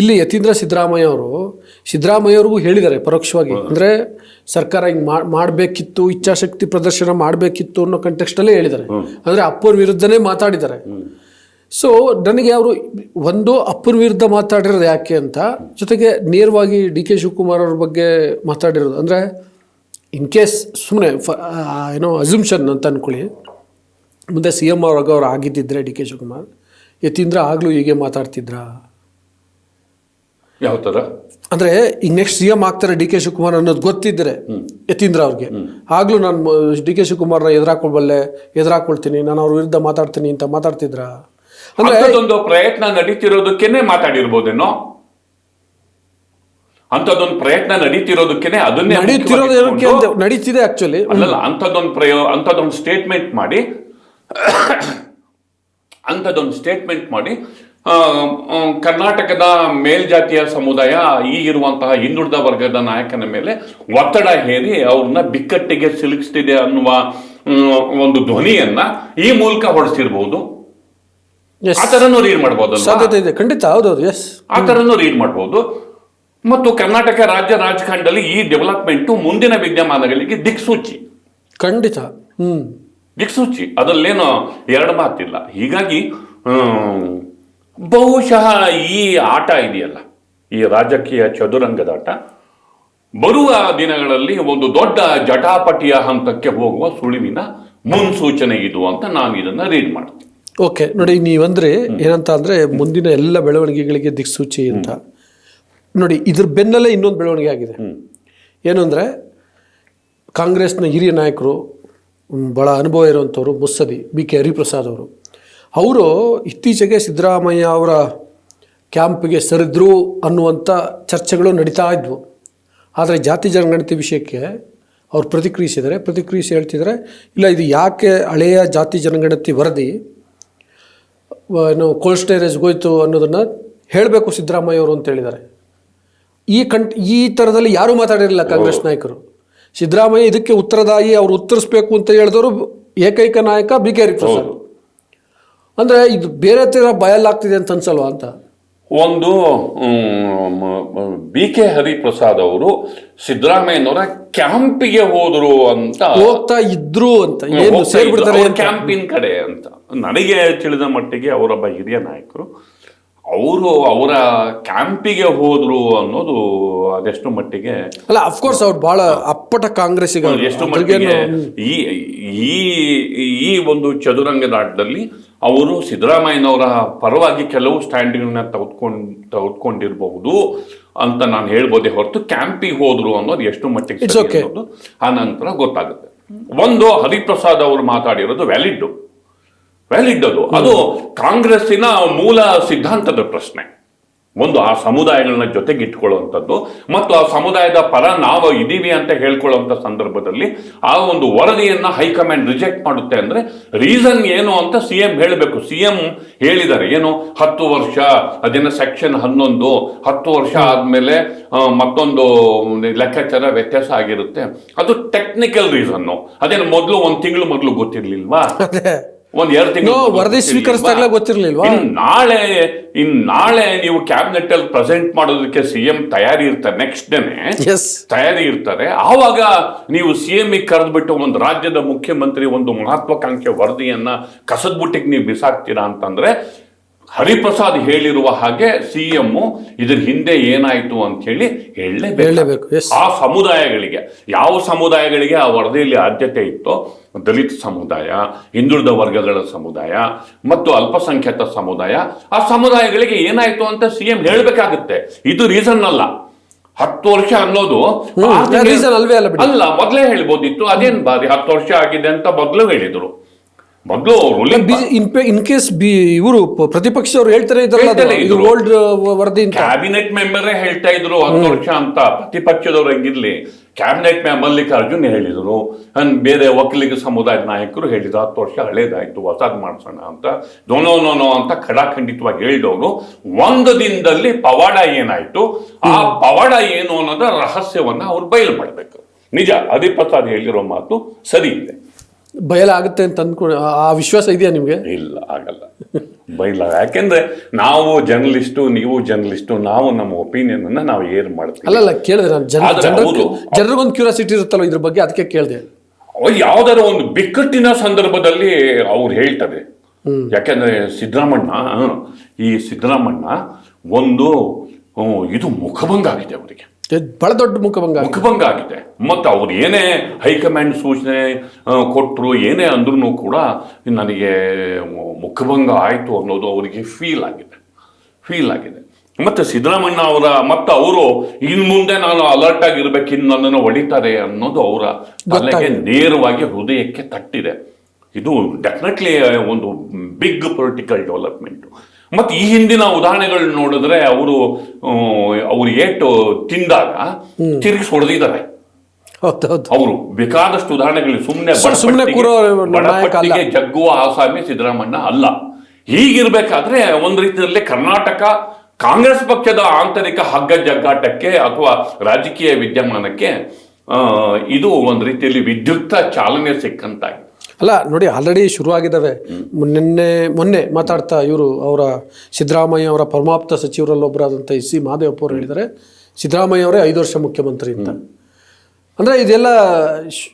ಇಲ್ಲಿ ಯತೀಂದ್ರ ಸಿದ್ದರಾಮಯ್ಯ ಅವರು ಸಿದ್ದರಾಮಯ್ಯ ಅವ್ರಿಗೂ ಹೇಳಿದ್ದಾರೆ ಪರೋಕ್ಷವಾಗಿ. ಅಂದರೆ ಸರ್ಕಾರ ಹಿಂಗೆ ಮಾಡಬೇಕಿತ್ತು ಇಚ್ಛಾಶಕ್ತಿ ಪ್ರದರ್ಶನ ಮಾಡಬೇಕಿತ್ತು ಅನ್ನೋ ಕಂಟೆಕ್ಸ್ಟಲ್ಲೇ ಹೇಳಿದ್ದಾರೆ. ಅಂದರೆ ಅಪ್ಪರ ವಿರುದ್ಧನೇ ಮಾತಾಡಿದ್ದಾರೆ. ಸೊ ನನಗೆ ಅವರು ಒಂದು ಅಪ್ಪರ ವಿರುದ್ಧ ಮಾತಾಡಿರೋದು ಯಾಕೆ ಅಂತ ಜೊತೆಗೆ ನೇರವಾಗಿ ಡಿ ಕೆ ಶಿವಕುಮಾರ್ ಅವ್ರ ಬಗ್ಗೆ ಮಾತಾಡಿರೋದು. ಅಂದರೆ ಇನ್ ಕೇಸ್ ಸುಮ್ಮನೆ ಫ ಏನೋ ಅಸಂಪ್ಷನ್ ಅಂತ ಅಂದ್ಕೊಳ್ಳಿ ಮುಂದೆ ಸಿ ಎಂ ಅವ್ರಾಗ ಅವ್ರು ಆಗಿದ್ದಿದ್ರೆ ಡಿ ಕೆ ಶಿವಕುಮಾರ್ ಎತ್ತಿಂದ್ರೆ ಆಗಲೂ ಹೀಗೆ ಮಾತಾಡ್ತಿದ್ರಾ? ಯಾವ ಥರ? ಅಂದರೆ ಈಗ ನೆಕ್ಸ್ಟ್ ಸಿ ಎಂ ಆಗ್ತಾರೆ ಡಿ ಕೆ ಶಿವಕುಮಾರ್ ಅನ್ನೋದು ಗೊತ್ತಿದ್ರೆ ಯತೀಂದ್ರ ಅವ್ರಿಗೆ. ಆಗಲೂ ನಾನು ಡಿ ಕೆ ಶಿವಕುಮಾರ್ನ ಎದುರಾಕೊಳ್ಬಲ್ಲೆ ಎದುರಾಕೊಳ್ತೀನಿ ನಾನು ಅವ್ರ ವಿರುದ್ಧ ಮಾತಾಡ್ತೀನಿ ಅಂತ ಮಾತಾಡ್ತಿದ್ರ? ಅಂಥದ್ದೊಂದು ಪ್ರಯತ್ನ ನಡೀತಿರೋದಕ್ಕೇನೆ ಮಾತಾಡಿರ್ಬೋದೇನೋ? ಅಂಥದ್ದೊಂದು ಪ್ರಯತ್ನ ನಡೀತಿರೋದಕ್ಕೇನೆ ಅದನ್ನೇ ನಡೀತಿದೆ ಆಕ್ಚುಲಿ ಅಲ್ಲಲ್ಲ ಅಂಥದ್ದೊಂದು ಪ್ರಯೋ ಅಂಥದ್ದೊಂದು ಸ್ಟೇಟ್ಮೆಂಟ್ ಮಾಡಿ ಅಂಥದ್ದೊಂದು ಸ್ಟೇಟ್ಮೆಂಟ್ ಮಾಡಿ ಕರ್ನಾಟಕದ ಮೇಲ್ಜಾತಿಯ ಸಮುದಾಯ ಈ ಇರುವಂತಹ ಹಿಂದುಳಿದ ವರ್ಗದ ನಾಯಕನ ಮೇಲೆ ಒತ್ತಡ ಹೇರಿ ಅವ್ರನ್ನ ಬಿಕ್ಕಟ್ಟಿಗೆ ಸಿಲುಕಿಸ್ತಿದೆ ಅನ್ನುವ ಒಂದು ಧ್ವನಿಯನ್ನ ಈ ಮೂಲಕ ಹೊರಡಿಸಿರ್ಬೋದು. ಎಸ್ ಆ ಥರನೂ ರೀಡ್ ಮಾಡ್ಬೋದು ಸಾಧ್ಯತೆ ಇದೆ. ಖಂಡಿತ ಹೌದೌದು ಎಸ್ ಆ ಥರನೂ ರೀಡ್ ಮಾಡ್ಬೋದು. ಮತ್ತು ಕರ್ನಾಟಕ ರಾಜ್ಯ ರಾಜಕಾರಣದಲ್ಲಿ ಈ ಡೆವಲಪ್ಮೆಂಟು ಮುಂದಿನ ವಿದ್ಯಮಾನಗಳಿಗೆ ದಿಕ್ಸೂಚಿ. ಖಂಡಿತ ಹ್ಮ್. ದಿಕ್ಸೂಚಿ ಅದರಲ್ಲೇನು ಎರಡು ಮಾತಿಲ್ಲ. ಹೀಗಾಗಿ ಬಹುಶಃ ಈ ಆಟ ಇದೆಯಲ್ಲ ಈ ರಾಜಕೀಯ ಚದುರಂಗದ ಆಟ. ಬರುವ ದಿನಗಳಲ್ಲಿ ಒಂದು ದೊಡ್ಡ ಜಟಾಪಟಿಯ ಹಂತಕ್ಕೆ ಹೋಗುವ ಸುಳಿವಿನ ಮುನ್ಸೂಚನೆ ಇದು ಅಂತ ನಾನು ಇದನ್ನ ರೀಡ್ ಮಾಡ್ತೀನಿ. ಓಕೆ ನೋಡಿ ನೀವಂದ್ರೆ ಏನಂತ ಅಂದರೆ ಮುಂದಿನ ಎಲ್ಲ ಬೆಳವಣಿಗೆಗಳಿಗೆ ದಿಕ್ಸೂಚಿ ಅಂತ. ನೋಡಿ ಇದ್ರ ಬೆನ್ನಲ್ಲೇ ಇನ್ನೊಂದು ಬೆಳವಣಿಗೆ ಆಗಿದೆ. ಏನು ಅಂದರೆ ಕಾಂಗ್ರೆಸ್ನ ಹಿರಿಯ ನಾಯಕರು ಭಾಳ ಅನುಭವ ಇರುವಂಥವ್ರು ಮುಸ್ಸದಿ ಬಿ ಕೆ ಹರಿಪ್ರಸಾದ್ ಅವರು. ಅವರು ಇತ್ತೀಚೆಗೆ ಸಿದ್ದರಾಮಯ್ಯ ಅವರ ಕ್ಯಾಂಪ್ಗೆ ಸರಿದ್ರು ಅನ್ನುವಂಥ ಚರ್ಚೆಗಳು ನಡೀತಾ ಇದ್ವು. ಆದರೆ ಜಾತಿ ಜನಗಣತಿ ವಿಷಯಕ್ಕೆ ಅವ್ರು ಪ್ರತಿಕ್ರಿಯಿಸಿದರೆ ಪ್ರತಿಕ್ರಿಯಿಸಿ ಹೇಳ್ತಿದ್ದಾರೆ ಇಲ್ಲ ಇದು ಯಾಕೆ ಹಳೆಯ ಜಾತಿ ಜನಗಣತಿ ವರದಿ ಏನು ಕೋಲ್ಡ್ ಸ್ಟೋರೇಜ್ಗೆ ಹೋಯ್ತು ಅನ್ನೋದನ್ನು ಹೇಳಬೇಕು ಸಿದ್ದರಾಮಯ್ಯ ಅವರು ಅಂತ ಹೇಳಿದ್ದಾರೆ. ಈ ಕಂಟ್ ಈ ಥರದಲ್ಲಿ ಯಾರೂ ಮಾತಾಡಿರಲಿಲ್ಲ ಕಾಂಗ್ರೆಸ್ ನಾಯಕರು. ಸಿದ್ದರಾಮಯ್ಯ ಇದಕ್ಕೆ ಉತ್ತರದಾಯಿ ಅವರು ಉತ್ತರಿಸ್ಬೇಕು ಅಂತ ಹೇಳಿದವರು ಏಕೈಕ ನಾಯಕ ಬಿ ಕೆ ಹರಿಪ್ರಸಾದ್. ಅಂದರೆ ಇದು ಬೇರೆ ಥರ ಬಯಲಾಗ್ತಿದೆ ಅಂತ ಅನ್ಸಲ್ವಾ ಅಂತ? ಒಂದು ಬಿ ಕೆ ಹರಿಪ್ರಸಾದ್ ಅವರು ಸಿದ್ದರಾಮಯ್ಯನವರ ಕ್ಯಾಂಪಿಗೆ ಹೋದರು ಅಂತ. ಹೋಗ್ತಾ ಇದ್ರು ಅಂತ. ಏನು ಕ್ಯಾಂಪಿನ ಕಡೆ ಅಂತ. ನನಗೆ ತಿಳಿದ ಮಟ್ಟಿಗೆ ಅವರೊಬ್ಬ ಹಿರಿಯ ನಾಯಕರು ಅವರು ಅವರ ಕ್ಯಾಂಪಿಗೆ ಹೋದ್ರು ಅನ್ನೋದು ಅದೆಷ್ಟು ಮಟ್ಟಿಗೆ ಅಲ್ಲ ಅಫ್ಕೋರ್ಸ್ ಅವ್ರು ಬಹಳ ಅಪ್ಪಟ ಕಾಂಗ್ರೆಸ್ಸಿಗ ಎಷ್ಟು ಮಟ್ಟಿಗೆ ಈ ಈ ಈ ಒಂದು ಚದುರಂಗದಾಟದಲ್ಲಿ ಅವರು ಸಿದ್ದರಾಮಯ್ಯನವರ ಪರವಾಗಿ ಕೆಲವು ಸ್ಟ್ಯಾಂಡ್ಗಳನ್ನ ತೆಗೆದುಕೊಂಡು ತೆಗೆದುಕೊಂಡಿರಬಹುದು ಅಂತ ನಾನು ಹೇಳ್ಬೋದೇ ಹೊರತು ಕ್ಯಾಂಪಿಗೆ ಹೋದ್ರು ಅನ್ನೋದು ಎಷ್ಟು ಮಟ್ಟಿಗೆ ಆ ನಂತರ ಗೊತ್ತಾಗುತ್ತೆ. ಒಂದು ಹರಿಪ್ರಸಾದ್ ಅವರು ಮಾತಾಡಿರೋದು ವ್ಯಾಲಿಡ್ ವ್ಯಾಲಿಡ್ ಅದು ಅದು ಕಾಂಗ್ರೆಸ್ಸಿನ ಮೂಲ ಸಿದ್ಧಾಂತದ ಪ್ರಶ್ನೆ. ಒಂದು ಆ ಸಮುದಾಯಗಳನ್ನ ಜೊತೆಗೆ ಇಟ್ಕೊಳ್ಳುವಂಥದ್ದು ಮತ್ತು ಆ ಸಮುದಾಯದ ಪರ ನಾವು ಇದ್ದೀವಿ ಅಂತ ಹೇಳ್ಕೊಳ್ಳುವಂಥ ಸಂದರ್ಭದಲ್ಲಿ ಆ ಒಂದು ವರದಿಯನ್ನ ಹೈಕಮಾಂಡ್ ರಿಜೆಕ್ಟ್ ಮಾಡುತ್ತೆ ಅಂದ್ರೆ ರೀಸನ್ ಏನು ಅಂತ ಸಿ ಎಂ ಹೇಳಬೇಕು. ಸಿ ಎಂ ಹೇಳಿದ್ದಾರೆ ಏನು ಹತ್ತು ವರ್ಷ ಅದೇನ ಸೆಕ್ಷನ್ ಹನ್ನೊಂದು ಹತ್ತು ವರ್ಷ ಆದಮೇಲೆ ಮತ್ತೊಂದು ಲೆಕ್ಕಾಚಾರ ವ್ಯತ್ಯಾಸ ಆಗಿರುತ್ತೆ. ಅದು ಟೆಕ್ನಿಕಲ್ ರೀಸನ್ನು. ಅದೇನು ಮೊದಲು ಒಂದು ತಿಂಗಳು ಮೊದಲು ಗೊತ್ತಿರ್ಲಿಲ್ವಾ? ಒಂದ್ ಎರಡು ತಿಂಗಳು ವರದಿ ಸ್ವೀಕರಿಸಿದಾಗ್ಲೇ ಗೊತ್ತಿರ್ಲಿಲ್ವಾ? ಇನ್ ನಾಳೆ ಇನ್ ನಾಳೆ ನೀವು ಕ್ಯಾಬಿನೆಟ್ ಅಲ್ಲಿ ಪ್ರೆಸೆಂಟ್ ಮಾಡೋದಕ್ಕೆ ಸಿಎಂ ತಯಾರಿ ಇರ್ತಾರೆ ನೆಕ್ಸ್ಟ್ ಡೇನೆ. ಎಸ್ ತಯಾರಿ ಇರ್ತಾರೆ. ಆವಾಗ ನೀವು ಸಿ ಎಂ ಕರೆದ್ಬಿಟ್ಟು ಒಂದು ರಾಜ್ಯದ ಮುಖ್ಯಮಂತ್ರಿ ಒಂದು ಮಹತ್ವಾಕಾಂಕ್ಷೆ ವರದಿಯನ್ನ ಕಸದ ಬುಟ್ಟಿಗೆ ನೀವು ಬಿಸಾಕ್ತೀರಾ ಅಂತಂದ್ರೆ ಹರಿಪ್ರಸಾದ್ ಹೇಳಿರುವ ಹಾಗೆ ಸಿ ಎಂ ಇದ್ರ ಹಿಂದೆ ಏನಾಯ್ತು ಅಂತ ಹೇಳಿ ಹೇಳಲೇಬೇಕು ಆ ಸಮುದಾಯಗಳಿಗೆ ಯಾವ ಸಮುದಾಯಗಳಿಗೆ ಆ ವರದಿಯಲ್ಲಿ ಆದ್ಯತೆ ಇತ್ತೋ ದಲಿತ ಸಮುದಾಯ ಹಿಂದುಳಿದ ವರ್ಗಗಳ ಸಮುದಾಯ ಮತ್ತು ಅಲ್ಪಸಂಖ್ಯಾತ ಸಮುದಾಯ ಆ ಸಮುದಾಯಗಳಿಗೆ ಏನಾಯ್ತು ಅಂತ ಸಿ ಎಂ ಹೇಳಬೇಕಾಗುತ್ತೆ. ಇದು ರೀಸನ್ ಅಲ್ಲ. ಹತ್ತು ವರ್ಷ ಅನ್ನೋದು ಅಲ್ಲ ಮೊದಲೇ ಹೇಳ್ಬೋದಿತ್ತು ಅದೇನ್ ಬಾರಿ ಹತ್ತು ವರ್ಷ ಆಗಿದೆ ಅಂತ ಮೊದಲು ಹೇಳಿದ್ರು. ಮೊದಲು ಇನ್ ಕೇಸ್ ಬಿ ಇವರು ಪ್ರತಿಪಕ್ಷದವ್ರು ಹೇಳ್ತಾರೆ ಇದ್ರಲ್ಲ ಇದು. ಓಲ್ಡ್ ವರದಿ ಅಂತ. ಕ್ಯಾಬಿನೆಟ್ ಮೆಂಬರೇ ಹೇಳ್ತಾ ಇದ್ರು ಹತ್ತು ವರ್ಷ ಅಂತ ಪ್ರತಿಪಕ್ಷದವ್ರು ಹೆಂಗಿರ್ಲಿ. ಕ್ಯಾಬಿನೆಟ್ ಮಲ್ಲಿಕಾರ್ಜುನ್ ಹೇಳಿದ್ರು. ಬೇರೆ ಒಕ್ಕಲಿಗ ಸಮುದಾಯದ ನಾಯಕರು ಹೇಳಿದ್ರು ಹತ್ತು ವರ್ಷ ಹಳೇದಾಯ್ತು ಹೊಸದ್ ಮಾಡ್ಸೋಣ ಅಂತ. ನೋ ನೋ ಅಂತ ಖಡಾಖಂಡಿತವಾಗಿ ಹೇಳಿದವರು. ಒಂದು ದಿನದಲ್ಲಿ ಪವಾಡ ಏನಾಯ್ತು? ಆ ಪವಾಡ ಏನು ಅನ್ನೋದ ರಹಸ್ಯವನ್ನ ಅವ್ರು ಬಯಲು ಮಾಡಬೇಕು. ನಿಜ ಅದಿಪ್ರಸಾದ್ ಹೇಳಿರೋ ಮಾತು ಸರಿ ಇದೆ. ಬಯಲಾಗುತ್ತೆ ಅಂತ ಅಂದ್ಕೊಂಡು ಆ- ವಿಶ್ವಾಸ ಇದೆಯಾ ನಿಮಗೆ? ಇಲ್ಲ ಆಗಲ್ಲ. ಬಯಲ ಯಾಕೆಂದ್ರೆ ನಾವು ಜರ್ನಲಿಸ್ಟು ನೀವು ಜರ್ನಲಿಸ್ಟು ನಾವು ನಮ್ಮ ಒಪಿನಿಯನ್ ಅನ್ನ ನಾವು ಏರ್ ಮಾಡ್ತೀವಿ. ಅಲ್ಲಲ್ಲ ಕೇಳಿದೆ ನಾನು. ಜನ ಆದ್ರೆ ಜನರ ಹೌದು. ಜನರಿಗೊಂದು ಕ್ಯೂರಿಯಾಸಿಟಿ ಇರುತ್ತಲ್ಲ ಇದ್ರ ಬಗ್ಗೆ? ಅದಕ್ಕೆ ಕೇಳಿದೆ. ಅವ್ರು ಯಾವ್ದಾರ ಒಂದು ಬಿಕ್ಕಟ್ಟಿನ ಸಂದರ್ಭದಲ್ಲಿ ಅವ್ರು ಹೇಳ್ತಾರೆ. ಯಾಕೆಂದ್ರೆ ಸಿದ್ದರಾಮಣ್ಣ ಈ ಸಿದ್ದರಾಮಣ್ಣ ಒಂದು ಹ್ಮ್, ಇದು ಮುಖಭಂಗ ಆಗಿದೆ ಅವರಿಗೆ. ಬಹಳ ದೊಡ್ಡ ಮುಖಭಂಗ. ಮುಖಭಂಗ ಆಗಿದೆ ಮತ್ತು ಅವ್ರು ಏನೇ ಹೈಕಮಾಂಡ್ ಸೂಚನೆ ಕೊಟ್ಟರು ಏನೇ ಅಂದ್ರೂ ಕೂಡ ನನಗೆ ಮುಖಭಂಗ ಆಯಿತು ಅನ್ನೋದು ಅವರಿಗೆ ಫೀಲ್ ಆಗಿದೆ. ಫೀಲ್ ಆಗಿದೆ. ಮತ್ತು ಸಿದ್ದರಾಮಣ್ಣ ಅವರ ಮತ್ತು ಅವರು ಇನ್ನು ಮುಂದೆ ನಾನು ಅಲರ್ಟ್ ಆಗಿರ್ಬೇಕಿನ್ನು ನನ್ನನ್ನು ಹೊಡಿತಾರೆ ಅನ್ನೋದು ಅವರ ತಲೆಗೆ ನೇರವಾಗಿ ಹೃದಯಕ್ಕೆ ತಟ್ಟಿದೆ. ಇದು ಡೆಫಿನೆಟ್ಲಿ ಒಂದು ಬಿಗ್ ಪೊಲಿಟಿಕಲ್ ಡೆವಲಪ್ಮೆಂಟ್ ಮತ್ತು ಈ ಹಿಂದಿನ ಉದಾಹರಣೆಗಳು ನೋಡಿದ್ರೆ ಅವರು ಅವರು ಏಟು ತಿಂದಾಗ ತಿರುಗಿಸಿ ಹೊಡೆದಿದ್ದಾರೆ. ಅವರು ಬೇಕಾದಷ್ಟು ಉದಾಹರಣೆಗಳು ಸುಮ್ಮನೆ. ಜಗ್ಗುವ ಆಸಾಮಿ ಸಿದ್ದರಾಮಣ್ಣ ಅಲ್ಲ. ಹೀಗಿರ್ಬೇಕಾದ್ರೆ ಒಂದು ರೀತಿಯಲ್ಲಿ ಕರ್ನಾಟಕ ಕಾಂಗ್ರೆಸ್ ಪಕ್ಷದ ಆಂತರಿಕ ಹಗ್ಗ ಜಗ್ಗಾಟಕ್ಕೆ ಅಥವಾ ರಾಜಕೀಯ ವಿದ್ಯಮಾನಕ್ಕೆ ಇದು ಒಂದು ರೀತಿಯಲ್ಲಿ ವಿದ್ಯುಕ್ತ ಚಾಲನೆ ಸಿಕ್ಕಂತಾಗಿದೆ ಅಲ್ಲ ನೋಡಿ ಆಲ್ರೆಡಿ ಶುರುವಾಗಿದ್ದಾವೆ. ನಿನ್ನೆ ಮೊನ್ನೆ ಮಾತಾಡ್ತಾ ಇವರು ಅವರ ಸಿದ್ದರಾಮಯ್ಯ ಅವರ ಪರಮಾಪ್ತ ಸಚಿವರಲ್ಲೊಬ್ಬರಾದಂಥ ಎಸ್ ಸಿ ಮಹದೇವಪ್ಪ ಅವರು ಹೇಳಿದ್ದಾರೆ. ಸಿದ್ದರಾಮಯ್ಯ ಅವರೇ ಐದು ವರ್ಷ ಮುಖ್ಯಮಂತ್ರಿ ಅಂತ. ಅಂದ್ರೆ ಇದೆಲ್ಲ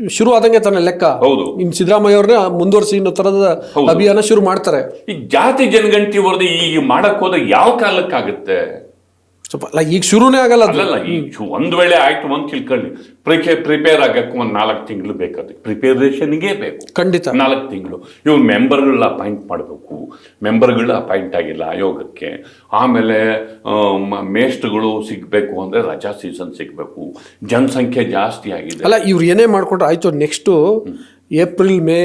ಶುರು ಆದಂಗೆ ತನ್ನ ಲೆಕ್ಕ. ಹೌದು. ಇನ್ನು ಸಿದ್ದರಾಮಯ್ಯ ಅವ್ರನ್ನ ಮುಂದುವರಿಸಿ ಇನ್ನೊಂದು ತರದ ಅಭಿಯಾನ ಶುರು ಮಾಡ್ತಾರೆ. ಈ ಜಾತಿ ಜನಗಣತಿ ವರದಿ ಈ ಮಾಡಕ್ ಹೋದ ಯಾವ ಕಾಲಕ್ಕಾಗುತ್ತೆ? ಸ್ವಲ್ಪ ಅಲ್ಲ ಈಗ ಶುರುನೇ ಆಗಲ್ಲ ಅದು. ಅಲ್ಲಲ್ಲ ಈಗ ಶು- ಒಂದ್ ವೇಳೆ ಆಯ್ತು ಅಂತ ತಿಳ್ಕೊಳ್ಳಿ. ಪ್ರಿಕೆ ಪ್ರಿಪೇರ್ ಆಗಕ್ಕೆ ಒಂದು ನಾಲ್ಕು ತಿಂಗಳು ಬೇಕಾದ್ರೆ ಪ್ರಿಪೇರೇಷನ್ಗೆ ಬೇಕು. ಖಂಡಿತ. ನಾಲ್ಕು ತಿಂಗಳು. ಇವ್ರು ಮೆಂಬರ್ಗಳನ್ನ ಅಪಾಯಿಂಟ್ ಮಾಡಬೇಕು. ಮೆಂಬರ್ಗಳು ಅಪಾಯಿಂಟ್ ಆಗಿಲ್ಲ ಆಯೋಗಕ್ಕೆ. ಆಮೇಲೆ ಮೇಸ್ಟ್ಗಳು ಮೇಷ್ಟ್ರುಗಳು ಸಿಗಬೇಕು ಅಂದರೆ ರಜಾ ಸೀಸನ್ ಸಿಗಬೇಕು. ಜನಸಂಖ್ಯೆ ಜಾಸ್ತಿ ಆಗಿದೆ. ಅಲ್ಲ ಇವ್ರು ಏನೇ ಮಾಡ್ಕೊಂಡ್ರೆ ಆಯ್ತು ನೆಕ್ಸ್ಟು ಏಪ್ರಿಲ್ ಮೇ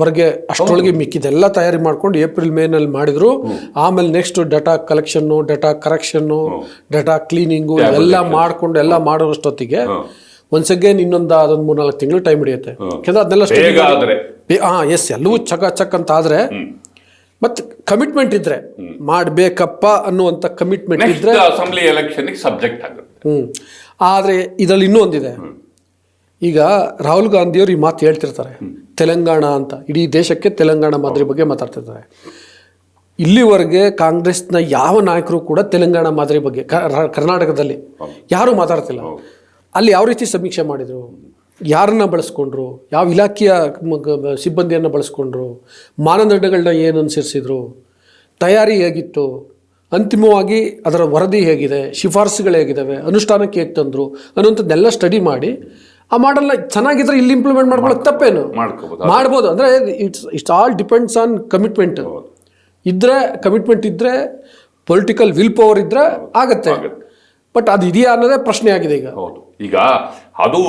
ವರೆಗೆ ಅಷ್ಟರೊಳಗೆ ಮಿಕ್ಕಿದೆಲ್ಲ ತಯಾರಿ ಮಾಡ್ಕೊಂಡು ಏಪ್ರಿಲ್ ಮೇನಲ್ಲಿ ಮಾಡಿದ್ರು. ಆಮೇಲೆ next data collection data correction data cleaning ಎಲ್ಲ ಮಾಡ್ಕೊಂಡು ಎಲ್ಲ ಮಾಡೋಷ್ಟೊತ್ತಿಗೆ ಒನ್ಸ್ ಅಗೇನ್ ಇನ್ನೊಂದು ಅದೊಂದು ಮೂರ್ನಾಲ್ಕು ತಿಂಗಳು ಟೈಮ್ ಹಿಡಿಯುತ್ತೆ. ಯಾಕಂದ್ರೆ ಅದನ್ನೆಲ್ಲ ಹಾ ಎಸ್ ಎಲ್ಲವೂ ಚಕ ಚಕ್ ಅಂತ ಆದರೆ ಮತ್ತೆ ಕಮಿಟ್ಮೆಂಟ್ ಇದ್ರೆ ಮಾಡ್ಬೇಕಪ್ಪ ಅನ್ನುವಂಥ ಕಮಿಟ್ಮೆಂಟ್ ಇದ್ರೆ ಅಸೆಂಬ್ಲಿ ಎಲೆಕ್ಷನ್ಗೆ ಸಬ್ಜೆಕ್ಟ್ ಆಗುತ್ತೆ. ಹ್ಮ್. ಆದ್ರೆ ಇದರಲ್ಲಿ ಇನ್ನೂ ಒಂದಿದೆ ಈಗ ರಾಹುಲ್ ಗಾಂಧಿಯವರು ಈ ಮಾತು ಹೇಳ್ತಿರ್ತಾರೆ. ತೆಲಂಗಾಣ ಅಂತ. ಇಡೀ ದೇಶಕ್ಕೆ ತೆಲಂಗಾಣ ಮಾದರಿ ಬಗ್ಗೆ ಮಾತಾಡ್ತಿರ್ತಾರೆ. ಇಲ್ಲಿವರೆಗೆ ಕಾಂಗ್ರೆಸ್ನ ಯಾವ ನಾಯಕರು ಕೂಡ ತೆಲಂಗಾಣ ಮಾದರಿ ಬಗ್ಗೆ ಕರ್ನಾಟಕದಲ್ಲಿ ಯಾರೂ ಮಾತಾಡ್ತಿಲ್ಲ. ಅಲ್ಲಿ ಯಾವ ರೀತಿ ಸಮೀಕ್ಷೆ ಮಾಡಿದರು? ಯಾರನ್ನ ಬಳಸ್ಕೊಂಡ್ರು? ಯಾವ ಇಲಾಖೆಯ ಸಿಬ್ಬಂದಿಯನ್ನು ಬಳಸ್ಕೊಂಡ್ರು? ಮಾನದಂಡಗಳನ್ನ ಏನು ಅನುಸರಿಸಿದ್ರು? ತಯಾರಿ ಹೇಗಿತ್ತು ಅಂತಿಮವಾಗಿ ಅದರ ವರದಿ ಹೇಗಿದೆ? ಶಿಫಾರಸುಗಳು ಹೇಗಿದ್ದಾವೆ? ಅನುಷ್ಠಾನಕ್ಕೆ ಹೇಗೆ ತಂದರು? ಅನ್ನುವಂಥದ್ದೆಲ್ಲ ಸ್ಟಡಿ ಮಾಡಿ ಆ ಮಾಡಲ್ನ ಚೆನ್ನಾಗಿದ್ರೆ ಇಲ್ಲಿ ಇಂಪ್ಲಿಮೆಂಟ್ ಮಾಡ್ಕೊಳ್ಳೋಕೆ ತಪ್ಪೇನು? ಮಾಡ್ಕೋಬಹುದು ಮಾಡ್ಬೋದು. ಅಂದ್ರೆ it's it's all depends on commitment ಇದ್ರೆ ಕಮಿಟ್ಮೆಂಟ್ ಇದ್ರೆ ಪೊಲಿಟಿಕಲ್ ವಿಲ್ ಪವರ್ ಇದ್ರೆ ಆಗತ್ತೆ. ಬಟ್ ಅದು ಇದೆಯಾ ಅನ್ನೋದೇ ಪ್ರಶ್ನೆ ಆಗಿದೆ ಈಗ. ಹೌದು. ಈಗ ಅದು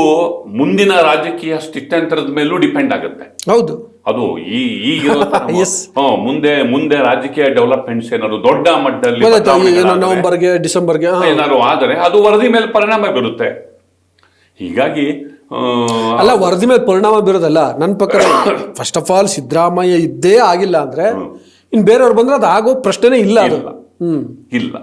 ಮುಂದಿನ ರಾಜಕೀಯ ಸ್ಥಿತ್ಯಂತರದ ಮೇಲೂ ಡಿಪೆಂಡ್ ಆಗುತ್ತೆ. ಹೌದು. ಅದು ಈ ಈಗ ಮುಂದೆ ಮುಂದೆ ರಾಜಕೀಯ ಡೆವಲಪ್ಮೆಂಟ್ಸ್ ಏನಾದ್ರು ದೊಡ್ಡ ಮಟ್ಟದಲ್ಲಿ ನವೆಂಬರ್ಗೆ ಡಿಸೆಂಬರ್ಗೆ. ಏನಾದ್ರು ಆದರೆ ಅದು ವರದಿ ಮೇಲೆ ಪರಿಣಾಮ ಬೀರುತ್ತೆ. ಹೀಗಾಗಿ ಅಲ್ಲ ವರದಿ ಮೇಲೆ ಪರಿಣಾಮ ಬೀರೋದಲ್ಲ. ನನ್ನ ಪ್ರಕಾರ ಫಸ್ಟ್ ಆಫ್ ಆಲ್ ಸಿದ್ದರಾಮಯ್ಯ ಇದ್ದೇ ಆಗಿಲ್ಲ ಅಂದ್ರೆ ಇನ್ನು ಬೇರೆಯವ್ರು ಬಂದ್ರೆ ಅದು ಆಗೋ ಪ್ರಶ್ನೆನೇ ಇಲ್ಲ ಅದು. ಇಲ್ಲ. ಹ್ಮ್. ಇಲ್ಲ.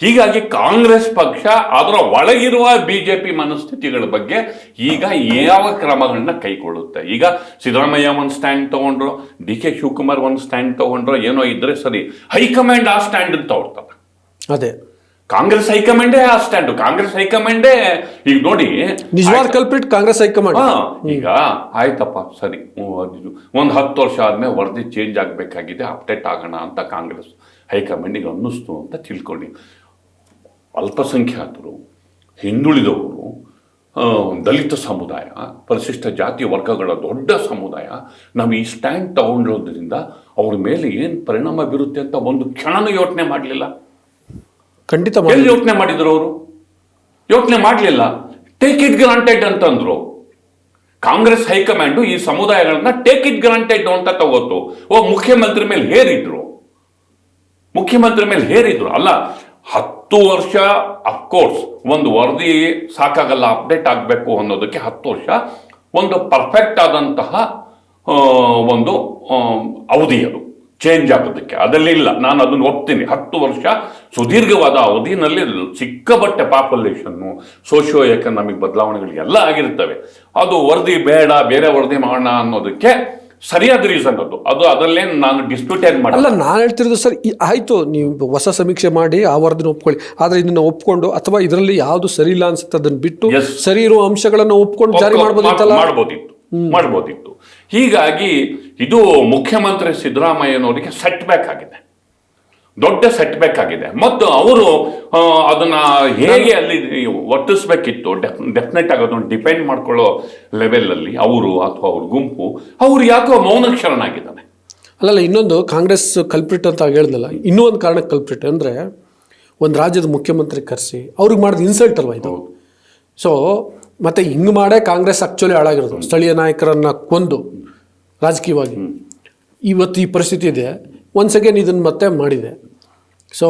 ಹೀಗಾಗಿ ಕಾಂಗ್ರೆಸ್ ಪಕ್ಷ ಅದರ ಒಳಗಿರುವ ಬಿಜೆಪಿ ಮನಸ್ಥಿತಿಗಳ ಬಗ್ಗೆ ಈಗ ಯಾವ ಕ್ರಮಗಳನ್ನ ಕೈಗೊಳ್ಳುತ್ತೆ? ಈಗ ಸಿದ್ದರಾಮಯ್ಯ ಒಂದು ಸ್ಟ್ಯಾಂಡ್ ತಗೊಂಡ್ರು ಡಿ ಕೆ ಶಿವಕುಮಾರ್ ಒಂದು ಸ್ಟ್ಯಾಂಡ್ ತಗೊಂಡ್ರು ಏನೋ ಇದ್ರೆ ಸರಿ ಹೈಕಮಾಂಡ್ ಆ ಸ್ಟ್ಯಾಂಡ್ ತಗೊಳ್ತಾರೆ ಅದೇ. ಕಾಂಗ್ರೆಸ್ ಹೈಕಮಾಂಡೇ ಆ ಸ್ಟ್ಯಾಂಡ್. ಕಾಂಗ್ರೆಸ್ ಹೈಕಮಾಂಡೇ ಈಗ ನೋಡಿ ನಿಜವಾದ ಕಲ್ಪಿಟ್ ಕಾಂಗ್ರೆಸ್ ಹೈಕಮಾಂಡ್. ಈಗ ಆಯ್ತಪ್ಪ ಸರಿ ಒಂದ್ ಹತ್ತು ವರ್ಷ ಆದ್ಮೇಲೆ ವರದಿ ಚೇಂಜ್ ಆಗಬೇಕಾಗಿದೆ ಅಪ್ಡೇಟ್ ಆಗೋಣ ಅಂತ ಕಾಂಗ್ರೆಸ್ ಹೈಕಮಾಂಡಿಗೆ ಅನ್ನಿಸ್ತು ಅಂತ ತಿಳ್ಕೊಂಡು. ಅಲ್ಪಸಂಖ್ಯಾತರು ಹಿಂದುಳಿದವರು ದಲಿತ ಸಮುದಾಯ ಪರಿಶಿಷ್ಟ ಜಾತಿ ವರ್ಗಗಳ ದೊಡ್ಡ ಸಮುದಾಯ ನಾವು ಈ ಸ್ಟ್ಯಾಂಡ್ ತಗೊಂಡಿರೋದ್ರಿಂದ ಅವ್ರ ಮೇಲೆ ಏನು ಪರಿಣಾಮ ಬೀರುತ್ತೆ ಅಂತ ಒಂದು ಕ್ಷಣನೂ ಯೋಚನೆ ಮಾಡಲಿಲ್ಲ. ಖಂಡಿತ ಎಲ್ಲಿ ಯೋಚನೆ ಮಾಡಿದ್ರು ಅವರು? ಯೋಚನೆ ಮಾಡಲಿಲ್ಲ. ಟೇಕ್ ಇಟ್ ಗ್ರಾಂಟೆಡ್ ಅಂತಂದ್ರು. ಕಾಂಗ್ರೆಸ್ ಹೈಕಮಾಂಡ್ ಈ ಸಮುದಾಯಗಳನ್ನ ಟೇಕ್ ಇಟ್ ಗ್ರಾಂಟೆಡ್ ಅಂತ ತಗೋತು. ಓ ಮುಖ್ಯಮಂತ್ರಿ ಮೇಲೆ ಹೇರಿದ್ರು. ಮುಖ್ಯಮಂತ್ರಿ ಮೇಲೆ ಹೇರಿದ್ರು. ಅಲ್ಲ ಹತ್ತು ವರ್ಷ ಅಫ್ಕೋರ್ಸ್ ಒಂದು ವರದಿ ಸಾಕಾಗಲ್ಲ ಅಪ್ಡೇಟ್ ಆಗಬೇಕು ಅನ್ನೋದಕ್ಕೆ ಹತ್ತು ವರ್ಷ ಒಂದು ಪರ್ಫೆಕ್ಟ್ ಆದಂತಹ ಒಂದು ಅವಧಿ ಅದು. ಚೇಂಜ್ ಆಗೋದಕ್ಕೆ. ಅದರಲ್ಲಿ ಇಲ್ಲ. ನಾನು ಅದನ್ನು ಒಪ್ತೀನಿ. ಹತ್ತು ವರ್ಷ ಸುದೀರ್ಘವಾದ ಅವಧಿನಲ್ಲಿ ಸಿಕ್ಕಾಪಟ್ಟೆ ಪಾಪ್ಯುಲೇಷನ್ನು ಸೋಷಿಯೋ ಎಕನಾಮಿಕ್ ಬದಲಾವಣೆಗಳು ಎಲ್ಲ ಆಗಿರ್ತವೆ. ಅದು ವರದಿ ಬೇಡ ಬೇರೆ ವರದಿ ಮಾಡೋಣ ಅನ್ನೋದಕ್ಕೆ ಸರಿಯಾದ ರೀಸನ್ ಅದು. ಅದು ಅದರಲ್ಲೇ ನಾನು ಡಿಸ್ಪ್ಯೂಟ್ ಏನು ಮಾಡಲ್ಲ ಅಲ್ಲ ನಾನು ಹೇಳ್ತಿರೋದು ಸರ್ ಆಯಿತು ನೀವು ಹೊಸ ಸಮೀಕ್ಷೆ ಮಾಡಿ ಆ ವರದಿನ ಒಪ್ಕೊಳ್ಳಿ. ಆದರೆ ಇದನ್ನ ಒಪ್ಕೊಂಡು ಅಥವಾ ಇದರಲ್ಲಿ ಯಾವುದು ಸರಿ ಇಲ್ಲ ಅನ್ಸುತ್ತೆ ಅದನ್ನ ಬಿಟ್ಟು. ಸರಿ ಇರುವ ಅಂಶಗಳನ್ನು ಒಪ್ಕೊಂಡು ಜಾರಿ ಮಾಡ್ಬೋದಿತ್ತಲ್ಲ? ಮಾಡ್ಬೋದಿತ್ತು. ಮಾಡ್ಬೋದಿತ್ತು. ಹೀಗಾಗಿ ಇದು ಮುಖ್ಯಮಂತ್ರಿ ಸಿದ್ದರಾಮಯ್ಯನವರಿಗೆ ಸೆಟ್ ಬ್ಯಾಕ್ ಆಗಿದೆ. ದೊಡ್ಡ ಸೆಟ್ ಬ್ಯಾಕ್ ಆಗಿದೆ. ಮತ್ತು ಅವರು ಅದನ್ನ ಹೇಗೆ ಅಲ್ಲಿ ವರ್ತಿಸ್ಬೇಕಿತ್ತು ಡೆಫಿನೆಟ್ ಆಗಿ ಅದನ್ನು ಡಿಪೆಂಡ್ ಮಾಡ್ಕೊಳ್ಳೋ ಲೆವೆಲಲ್ಲಿ ಅವರು ಅಥವಾ ಅವ್ರ ಗುಂಪು ಅವ್ರು ಯಾಕೋ ಮೌನಕ್ಷರನಾಗಿದ್ದಾನೆ ಅಲ್ಲಲ್ಲ ಇನ್ನೊಂದು ಕಾಂಗ್ರೆಸ್ ಕಲ್ಪ್ರಿಟ್ ಅಂತ ಹೇಳ್ದಲ್ಲ ಇನ್ನೂ ಒಂದು ಕಾರಣಕ್ಕೆ ಕಲ್ಪ್ರಿಟ್ ಅಂದರೆ ಒಂದು ರಾಜ್ಯದ ಮುಖ್ಯಮಂತ್ರಿ ಕರೆಸಿ ಅವ್ರಿಗೆ ಮಾಡಿದ ಇನ್ಸಲ್ಟ್ ಅಲ್ವಾ ಇದು? ಸೊ ಮತ್ತೆ ಹಿಂಗೆ ಮಾಡೇ ಕಾಂಗ್ರೆಸ್ ಆಕ್ಚುಲಿ ಹಾಳಾಗಿರೋದು. ಸ್ಥಳೀಯ ನಾಯಕರನ್ನ ಕೊಂದು ರಾಜಕೀಯವಾಗಿ. ಇವತ್ತು ಈ ಪರಿಸ್ಥಿತಿ ಇದೆ. ಒನ್ಸ್ ಅಗೇನ್ ಇದನ್ನು ಮತ್ತೆ ಮಾಡಿದೆ. ಸೊ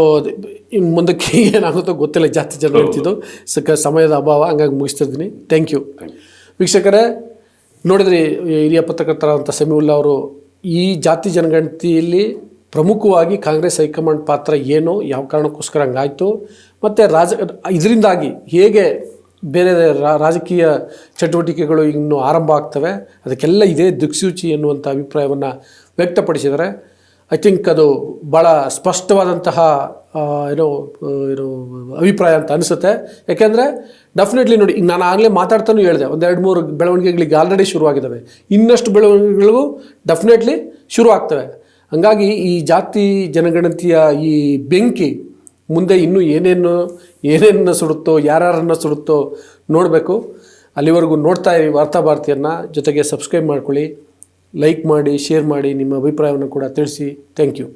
ಇನ್ನು ಮುಂದಕ್ಕೆ ಏನಾಗುತ್ತೋ ಗೊತ್ತಿಲ್ಲ ಜಾಸ್ತಿ ಜನ ಹೇಳ್ತಿದ್ದು. ಸಕ ಸಮಯದ ಅಭಾವ ಹಂಗಾಗಿ ಮುಗಿಸ್ತಿದ್ದೀನಿ. ಥ್ಯಾಂಕ್ ಯು ವೀಕ್ಷಕರೇ ನೋಡಿದ್ರಿ ಹಿರಿಯ ಪತ್ರಕರ್ತರಾದಂಥ ಸಮೀವುಲ್ಲಾ ಅವರು ಈ ಜಾತಿ ಜನಗಣತಿಯಲ್ಲಿ ಪ್ರಮುಖವಾಗಿ ಕಾಂಗ್ರೆಸ್ ಹೈಕಮಾಂಡ್ ಪಾತ್ರ ಏನು ಯಾವ ಕಾರಣಕ್ಕೋಸ್ಕರ ಹಂಗಾಯಿತು ಮತ್ತು ರಾಜ ಇದರಿಂದಾಗಿ ಹೇಗೆ ಬೇರೆ ರಾ- ರಾಜಕೀಯ ಚಟುವಟಿಕೆಗಳು ಇನ್ನು ಆರಂಭ ಆಗ್ತವೆ ಅದಕ್ಕೆಲ್ಲ ಇದೇ ದಿಕ್ಸೂಚಿ ಎನ್ನುವಂಥ ಅಭಿಪ್ರಾಯವನ್ನು ವ್ಯಕ್ತಪಡಿಸಿದ್ದಾರೆ. ಐ ಥಿಂಕ್ ಅದು ಭಾಳ ಸ್ಪಷ್ಟವಾದಂತಹ ಏನೋ ಏನೋ ಅಭಿಪ್ರಾಯ ಅಂತ ಅನಿಸುತ್ತೆ. ಯಾಕೆಂದರೆ ಡೆಫಿನೆಟ್ಲಿ ನೋಡಿ, ಈಗ ನಾನು ಆಗಲೇ ಮಾತಾಡ್ತಾನೂ ಹೇಳಿದೆ, ಒಂದು ಎರಡು ಮೂರು ಬೆಳವಣಿಗೆಗಳಿಗೆ ಆಲ್ರೆಡಿ ಶುರುವಾಗಿದ್ದಾವೆ ಇನ್ನಷ್ಟು ಬೆಳವಣಿಗೆಗಳಿಗೂ ಡೆಫಿನೆಟ್ಲಿ ಶುರು ಆಗ್ತವೆ ಹಂಗಾಗಿ ಈ ಜಾತಿ ಜನಗಣತಿಯ ಈ ಬೆಂಕಿ ಮುಂದೆ ಇನ್ನೂ ಏನೇನು ಏನೇನು ಸುಡುತ್ತೋ, ಯಾರ್ಯಾರನ್ನು ಸುಡುತ್ತೋ ನೋಡಬೇಕು. ಅಲ್ಲಿವರೆಗೂ ನೋಡ್ತಾ ಇರಿ ವಾರ್ತಾ ಭಾರತಿಯನ್ನು ಜೊತೆಗೆ ಸಬ್ಸ್ಕ್ರೈಬ್ ಮಾಡ್ಕೊಳ್ಳಿ. ಲೈಕ್ ಮಾಡಿ ಶೇರ್ ಮಾಡಿ ನಿಮ್ಮ ಅಭಿಪ್ರಾಯವನ್ನು ಕೂಡ ತಿಳಿಸಿ. Thank you